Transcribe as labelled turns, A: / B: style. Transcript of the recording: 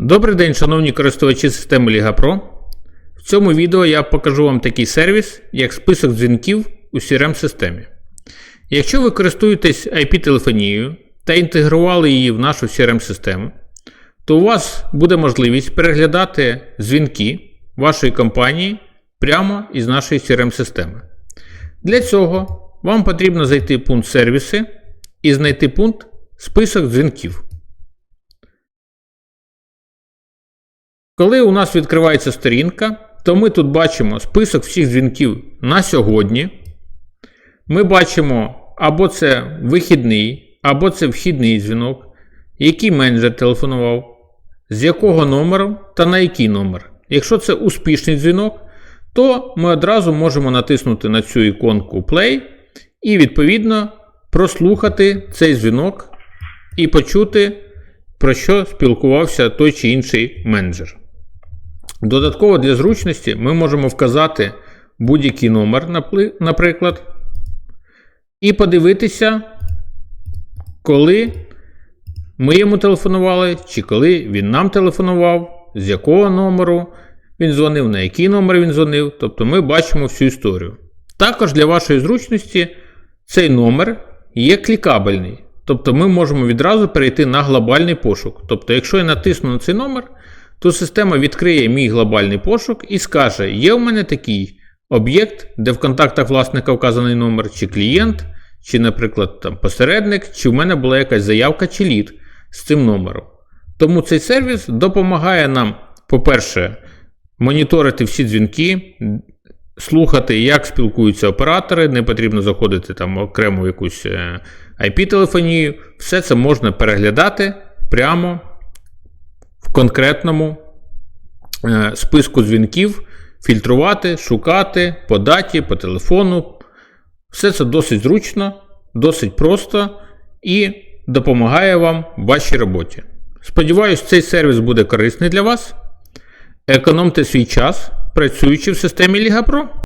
A: Добрий день, шановні користувачі системи Liga Pro. В цьому відео я покажу вам такий сервіс, як список дзвінків у CRM-системі. Якщо ви користуєтесь IP-телефонією та інтегрували її в нашу CRM-систему, то у вас буде можливість переглядати дзвінки вашої компанії прямо із нашої CRM-системи. Для цього вам потрібно зайти в пункт сервіси і знайти пункт список дзвінків. Коли у нас відкривається сторінка, то ми тут бачимо список всіх дзвінків на сьогодні. Ми бачимо або це вихідний, або це вхідний дзвінок, який менеджер телефонував, з якого номеру та на який номер. Якщо це успішний дзвінок, то ми одразу можемо натиснути на цю іконку Play і відповідно прослухати цей дзвінок і почути, про що спілкувався той чи інший менеджер. Додатково для зручності ми можемо вказати будь-який номер, наприклад, і подивитися, коли ми йому телефонували, чи коли він нам телефонував, з якого номеру він дзвонив, на який номер він дзвонив. Тобто ми бачимо всю історію. Також для вашої зручності цей номер є клікабельний. Тобто ми можемо відразу перейти на глобальний пошук. Тобто, якщо я натисну на цей номер, то система відкриє мій глобальний пошук і скаже: є у мене такий об'єкт, де в контактах власника вказаний номер, чи клієнт, чи, наприклад, там, посередник, чи в мене була якась заявка чи лід з цим номером. Тому цей сервіс допомагає нам, по-перше, моніторити всі дзвінки, слухати, як спілкуються оператори, не потрібно заходити там окремо в якусь е, IP-телефонію. Все це можна переглядати прямо конкретному е, списку дзвінків, фільтрувати, шукати по даті, по телефону. Все це досить зручно, досить просто і допомагає вам в вашій роботі. Сподіваюсь, цей сервіс буде корисний для вас. Економте свій час, працюючи в системі Pro.